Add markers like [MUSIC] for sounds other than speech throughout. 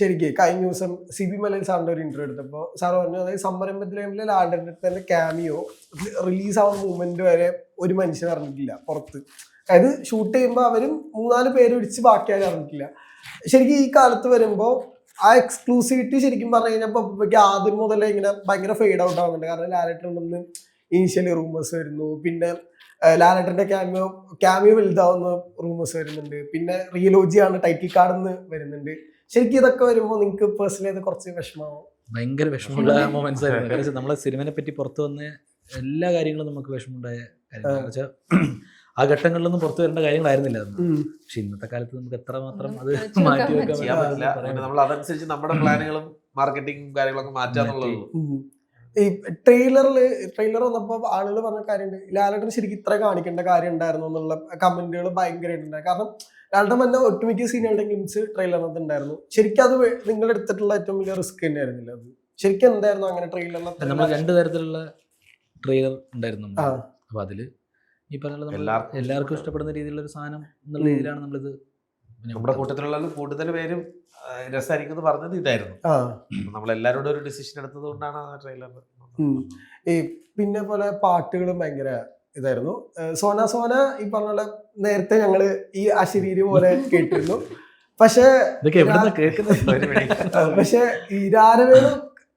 ശരിക്കും കഴിഞ്ഞ ദിവസം സി ബി മലയിൽ സാറിന്റെ ഒരു ഇന്റർവ്യൂ എടുത്തപ്പോൾ സാർ പറഞ്ഞു അതായത് സംരംഭത്തിലെ ലാലിന്റെ തന്നെ ക്യാമിയോ റിലീസ് ആവുന്ന മൂമെന്റ് വരെ ഒരു മനുഷ്യൻ അറിഞ്ഞിട്ടില്ല പുറത്ത്. അതായത് ഷൂട്ട് ചെയ്യുമ്പോൾ അവരും മൂന്നാൽ പേര് പിടിച്ച് ബാക്കിയാരും അറിഞ്ഞിട്ടില്ല ശരിക്കും ഈ കാലത്ത് വരുമ്പോൾ ആ എക്സ്ക്ലൂസിവിറ്റി ശരിക്കും പറഞ്ഞു കഴിഞ്ഞാൽ ഇപ്പോൾ ആദ്യം മുതലേ ഇങ്ങനെ ഭയങ്കര ഫെയ്ഡ് ഔട്ട് ആവുന്നുണ്ട്. കാരണം ലാലേട്ടൻ ഇനീഷ്യലി റൂമേഴ്സ് വരുന്നു. പിന്നെ ലാലേട്ടന്റെ ക്യാമിയോ ക്യാമിയോ വലുതാവുന്ന റൂമേഴ്സ് വരുന്നുണ്ട്. പിന്നെ റിയലോജിയാണ് ടൈറ്റിൽ കാർഡ് എന്ന് വരുന്നുണ്ട്. ശരിക്കും ഇതൊക്കെ വരുമ്പോൾ നിങ്ങൾക്ക് പേഴ്സണലി അത് കുറച്ച് വിഷമാവും. ഭയങ്കര വിഷമമുള്ള മൊമെന്റ്സ് ആയിരുന്നു. കാരണം നമ്മളെ സിനിമനെ പറ്റി പുറത്തു വന്ന് എല്ലാ കാര്യങ്ങളും നമുക്ക് വിഷമമുണ്ടായ കാര്യങ്ങൾ വെച്ചാൽ ആ ഘട്ടങ്ങളിലൊന്നും പുറത്തു വരേണ്ട കാര്യങ്ങളായിരുന്നില്ല പക്ഷെ ഇന്നത്തെ കാലത്ത് നമുക്ക് എത്രമാത്രം അത് മാറ്റി വെക്കാൻ പറ്റില്ല. നമ്മൾ അതനുസരിച്ച് നമ്മുടെ പ്ലാനുകളും മാർക്കറ്റിംഗും കാര്യങ്ങളൊക്കെ മാറ്റാന്നുള്ളൂ ഉം. ഈ ട്രെയിലറിൽ ട്രെയിലർ വന്നപ്പോൾ ആളുകൾ പറഞ്ഞ കാര്യമുണ്ട് ലാലേട്ടൻ ശരിക്കും ഇത്ര കാണിക്കേണ്ട കാര്യം ഉണ്ടായിരുന്നു എന്നുള്ള കമന്റുകൾ ഭയങ്കരമായിട്ടുണ്ടായി. കാരണം ലാലേട്ടൻ തന്നെ ഒട്ടുമിക്ക സീനുകളുടെ ഗ്ലിംസ് ട്രെയിലറിനകത്ത് ഉണ്ടായിരുന്നു. ശരിക്കും അത് നിങ്ങൾ എടുത്തിട്ടുള്ള ഏറ്റവും വലിയ റിസ്ക് തന്നെയായിരുന്നില്ല അത്? ശരിക്കും എന്തായിരുന്നു അങ്ങനെ നമ്മൾ ട്രെയിലറിൽ രണ്ട് തരത്തിലുള്ള ട്രെയിലർ ഉണ്ടായിരുന്നു. അപ്പൊ അതിൽ ഈ പറഞ്ഞ നമ്മൾ എല്ലാവർക്കും ഇഷ്ടപ്പെടുന്ന രീതിയിലുള്ള ഒരു സാധനം എന്നുള്ള. രീതിയിലാണ് നമ്മളിത് നമ്മുടെ കൂട്ടത്തിലുള്ള കൂടുതൽ പേരും രസമായിരിക്കും എന്ന് പറഞ്ഞത് ഇതായിരുന്നു. നമ്മൾ എല്ലാവരോടും ഒരു ഡിസിഷൻ എടുത്തത് കൊണ്ടാണ് ആ ട്രെയിലർ. ഈ പിന്നെ പോലെ പാട്ടുകളും ഭയങ്കര ഇതായിരുന്നു. സോന സോന ഈ പറഞ്ഞ പോലെ നേരത്തെ ഞങ്ങൾ ഈ അശരീരി പോലെ [LAUGHS] കേട്ടിരുന്നു. പക്ഷേ [LAUGHS] പക്ഷേ എവിടെ കേൾക്കുന്നത് പക്ഷെ ഈ രാരവേണു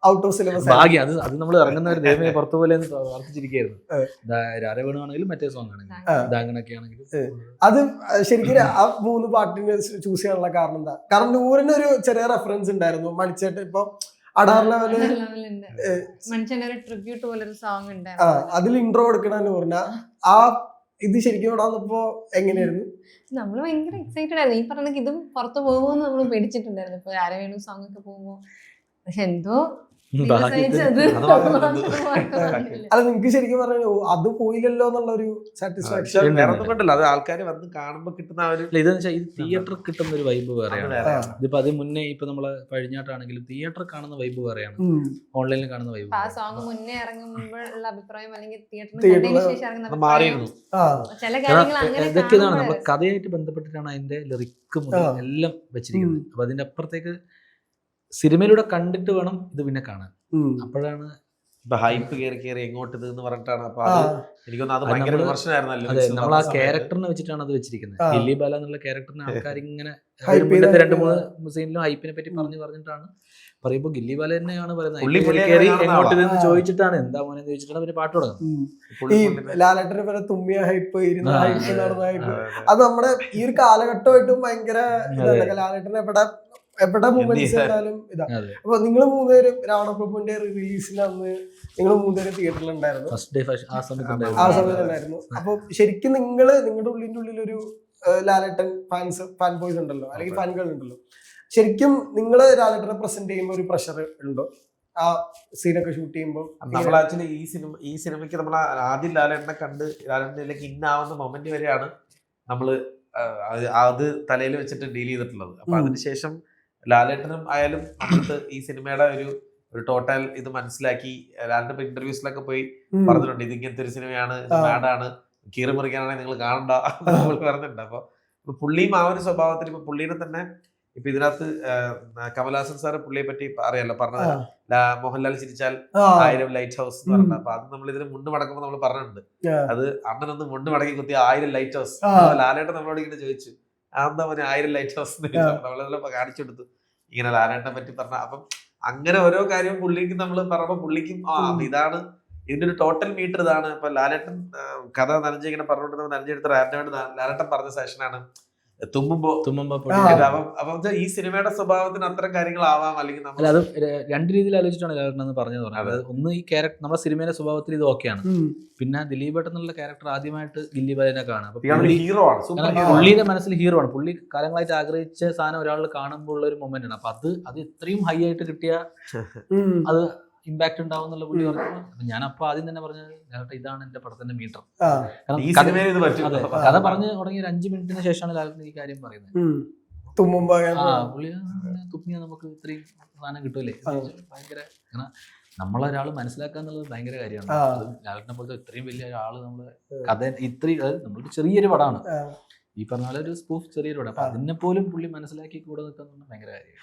ഔട്ട് ഓഫ് സിലബസ് ഭാഗ്യം. അത് അത് നമ്മൾ ഇറങ്ങുന്ന ഒരു ദൈവമേ [LAUGHS] പുറത്തു പോലെ എന്ന് പ്രാർത്ഥിച്ചിരിക്കുകയായിരുന്നു ഏ. മറ്റേ സോങ് ആണെങ്കിലും ആണെങ്കിലും അത് ശരിക്കും ആ മൂന്ന് പാട്ടിന് ചൂസ് ചെയ്യാനുള്ള കാരണം എന്താ? കാരണം നൂറിന് ഒരു ചെറിയ റെഫറൻസ് ഉണ്ടായിരുന്നു. മണിച്ചേട്ട് ഇപ്പൊ അടാർ ലെവൽ ട്രിബ്യൂട്ട് പോലെ ഒരു സോങ് ഉണ്ടായിരുന്നു. അതിൽ ഇൻട്രോ എടുക്കണ നൂറിന ആ ഇത് ശരിക്കും ഇവിടെ വന്നപ്പോ എങ്ങനെയായിരുന്നു? നമ്മൾ ഭയങ്കര എക്സൈറ്റഡ് ആയിരുന്നു. ഈ പറഞ്ഞ ഇതും പുറത്ത് പോകുമെന്ന് നമ്മൾ പേടിച്ചിട്ടുണ്ടായിരുന്നു. ഇപ്പൊ ആരവേണു സോങ് ഒക്കെ പോകുമ്പോ. പക്ഷെ എന്തോ അല്ല നിങ്ങക്ക് ശരിക്കും പറഞ്ഞു അത് പോയില്ലല്ലോ എന്നുള്ള ഒരു സാറ്റിസ്ഫാക്ഷൻ പക്ഷെ വേറെ അത് ആൾക്കാർ വന്ന് കാണുമ്പോൾ കിട്ടുന്ന ഒരു വെച്ചാൽ ഇത് തിയേറ്ററിൽ കിട്ടുന്ന ഒരു വൈബ് വേറെയാണ്. ഇതിപ്പോ അത് മുന്നേ ഇപ്പൊ നമ്മൾ പഴിഞ്ഞാട്ടാണെങ്കിലും തിയേറ്റർ കാണുന്ന വൈബ് വേറെയാണ്. ഓൺലൈനിൽ കാണുന്ന വൈബ് ആ സോങ് മുന്നേ ഇറങ്ങുമ്പോഴുള്ള അഭിപ്രായം അല്ലെങ്കിൽ തിയേറ്ററിൽ മാറിയിരുന്നു. ആ. ചില കാര്യങ്ങൾ അങ്ങനെ ഇതൊക്കെ ഇതാണ് നമ്മൾ കഥയായിട്ട് ബന്ധപ്പെട്ടിട്ടാണ് അതിന്റെ ലിറിക്കും എല്ലാം വെച്ചിരിക്കുന്നത്. അപ്പൊ അതിന്റെ അപ്പുറത്തേക്ക് സിനിമയിലൂടെ കണ്ടിട്ട് വേണം ഇത് പിന്നെ കാണാൻ. അപ്പോഴാണ് ഹൈപ്പ് കയറി കയറി എങ്ങോട്ട് ഇത് എന്ന് പറഞ്ഞിട്ടാണ് അപ്പൊ എനിക്കൊന്ന് അത് ഭയങ്കര നമ്മൾ വിമർശനമായിരുന്നല്ലോ അതെ നമ്മൾ ആ ക്യാരക്ടറിനെ വെച്ചിട്ടാണ് അത് വെച്ചിരിക്കുന്നത്. ദില്ലി ബാല എന്നുള്ള ക്യാരക്ടറിനെ ആൾക്കാർ [LAUGHS] ഇങ്ങനെ രണ്ടു രണ്ട് മൂന്ന് സീനിലും ഹൈപ്പിനെ പറ്റി പറഞ്ഞു പറഞ്ഞിട്ടാണ്. പറയുമ്പോ ഗില്ലി ബാല തന്നെയാണ് പറയുന്നത്. എങ്ങോട്ട്. ഇതെന്ന് ചോദിച്ചിട്ടാണ്. എന്താ മോനെ ചോദിച്ചിട്ടാണ് പിന്നെ പാട്ട് തുടങ്ങുന്നത്. ഈ ലാലേട്ടനെ പോലെ തുമ്മിയ ഹൈപ്പ് ഇരുന്ന. ഹൈപ്പ് നടന്ന ഹൈപ്പ് അതെ, നമ്മുടെ ഈ ഒരു കാലഘട്ടമായിട്ടും ഭയങ്കര ലാലേട്ടനെ ലാലേട്ടൻ എവിടെ ചെയ്താലും. ചെയ്താലും ഇതാ. അപ്പൊ നിങ്ങൾ മൂന്നുപേരും രാവണപ്രഭുവിന്റെ റിലീസിന് അന്ന് നിങ്ങൾ മൂന്നുപേരും തിയേറ്ററിൽ ഉണ്ടായിരുന്നു ഫസ്റ്റ് ഡേ ആ സമയത്തുണ്ടായിരുന്നു ആ ഉണ്ടായിരുന്നു. ഉണ്ടായിരുന്നു അപ്പൊ ശരിക്കും നിങ്ങൾ നിങ്ങളുടെ ഉള്ളിന്റെ ഉള്ളിൽ ഒരു ലാലേട്ടൻ ഫാൻസ് ഫാൻ ബോയ്സ് ഉണ്ടല്ലോ. അല്ലെങ്കിൽ ഫാൻകൾ ഉണ്ടല്ലോ. ശരിക്കും നിങ്ങൾ ലാലേട്ടനെ പ്രസന്റ് ചെയ്യുമ്പോൾ ഒരു പ്രഷർ ഉണ്ടോ? ആ സീനൊക്കെ ഷൂട്ട് ചെയ്യുമ്പോൾ നമ്മൾ ആക്ച്വലി ഈ സിനിമ ഈ സിനിമയ്ക്ക് നമ്മൾ ആദ്യം ലാലേട്ടനെ കണ്ട് ലാലേട്ടനിലേക്ക് ഇന്നാവുന്ന മൊമെന്റ് വരെയാണ് നമ്മൾ അത് തലയിൽ വെച്ചിട്ട് ഡീൽ ചെയ്തിട്ടുള്ളത്. അപ്പൊ. അതിനുശേഷം ലാലേട്ടനും ആയാലും അന്നത്തെ ഈ സിനിമയുടെ ഒരു ഒരു ടോട്ടൽ ഇത് മനസ്സിലാക്കി ലാലിന്റെ ഇന്റർവ്യൂസിലൊക്കെ പോയി പറഞ്ഞിട്ടുണ്ട് ഇത് ഇങ്ങനത്തെ ഒരു സിനിമയാണ്. മാഡാണ് കീറി മുറിക്കാനാണെങ്കിൽ നിങ്ങൾ കാണണ്ട നമ്മൾ പറഞ്ഞിട്ടുണ്ട്. അപ്പൊ ഇപ്പൊ പുള്ളിയും ആ ഒരു സ്വഭാവത്തിൽ ഇപ്പൊ പുള്ളീനെ തന്നെ ഇപ്പൊ ഇതിനകത്ത് കമലഹാസൻ സാറ് പുള്ളിയെ പറ്റി അറിയാലോ പറഞ്ഞത്. മോഹൻലാൽ ചിരിച്ചാൽ ആയിരം ലൈറ്റ് ഹൗസ് എന്ന് പറഞ്ഞത് അപ്പൊ അത് നമ്മൾ ഇതിന് മുണ്ട് മടക്കുമ്പോൾ നമ്മൾ പറഞ്ഞിട്ടുണ്ട്. അത് അണ്ണനൊന്ന് മുണ്ട് മടക്കി കുത്തിയ ആയിരം ലൈറ്റ് ഹൗസ് ലാലേട്ട ലാലേട്ടൻ നമ്മളോട് ഇങ്ങനെ ചോദിച്ചു ആ അവന് ആയിരം ലൈറ്റ് ഹൗസ്. നമ്മളെല്ലാം കാണിച്ചു കൊടുത്തു. ഇങ്ങനെ ലാലേട്ടനെ പറ്റി പറഞ്ഞ അപ്പം അങ്ങനെ ഓരോ കാര്യവും പുള്ളിക്ക് നമ്മൾ പറഞ്ഞപ്പോ പുള്ളിക്കും ആ ഇതാണ് ഇതിന്റെ ഒരു ടോട്ടൽ മീറ്റർ ഇതാണ്. ഇപ്പൊ ലാലേട്ടൻ കഥ നനഞ്ഞ് ഇങ്ങനെ പറഞ്ഞുകൊണ്ട് നനഞ്ഞെടുത്ത ലാലേട്ടൻ പറഞ്ഞ സെഷനാണ് തുമ്മുമ്പോ തുമ്മുമ്പോ അപ്പൊ ഈ സിനിമയുടെ സ്വഭാവത്തിന് അത്തരം കാര്യങ്ങളാവാം അല്ലെങ്കിൽ നമ്മൾ അല്ല അത് രണ്ട് രീതിയിൽ ആലോചിച്ചിട്ടാണ് ലാലേട്ടൻ എന്ന് പറഞ്ഞത് പറഞ്ഞത്. ഒന്ന് ഈ ക്യാരക്ടർ നമ്മുടെ സിനിമയുടെ സ്വഭാവത്തിൽ ഇത് ഓക്കെയാണ്. പിന്നെ ദിലീപ് ഏട്ടൻ എന്നുള്ള ക്യാരക്ടർ ആദ്യമായിട്ട് ഗില്ലി ബാലിനെ കാണാം ഹീറോ ആണ് പുള്ളിയുടെ മനസ്സിൽ ഹീറോ ആണ്. പുള്ളി കാലങ്ങളായിട്ട് ആഗ്രഹിച്ച സാധനം ഒരാൾ കാണുമ്പോൾ ഉള്ള ഒരു മൊമെന്റ് ആണ്. അപ്പൊ അത് അത് ഇത്രയും ഹൈ ആയിട്ട് കിട്ടിയ അത് ഇമ്പാക്ട് ഉണ്ടാവും എന്നുള്ള പുള്ളി പറഞ്ഞു അപ്പൊ ഞാൻ അപ്പൊ ആദ്യം തന്നെ പറഞ്ഞത് ലാലേട്ട ഇതാണ് എന്റെ പടത്തിന്റെ മീറ്റർ. കാരണം കഥ- പറഞ്ഞു തുടങ്ങി ഒരു അഞ്ചു മിനിറ്റിന് ശേഷമാണ് ലാലേട്ടൻ ഈ കാര്യം പറയുന്നത്. തുമ്മുമ്പോ ആ പുള്ളി നമുക്ക് ഇത്രയും സാധനം കിട്ടൂലേ. ഭയങ്കര കാരണം നമ്മളൊരാൾ മനസ്സിലാക്കുക എന്നുള്ളത് ഭയങ്കര കാര്യമാണ്. ലാലേട്ടനെ പോലത്തെ ഇത്രയും വലിയ ഒരാൾ നമ്മൾ കഥ ഇത്രയും നമ്മളൊരു ചെറിയൊരു പടമാണ് ഈ പറഞ്ഞ പോലെ ഒരു സ്പൂഫ് ചെറിയൊരു പടം. അപ്പൊ അതിനെ പോലും പുള്ളി മനസ്സിലാക്കി കൂടെ നിൽക്കുന്നത് ഭയങ്കര കാര്യം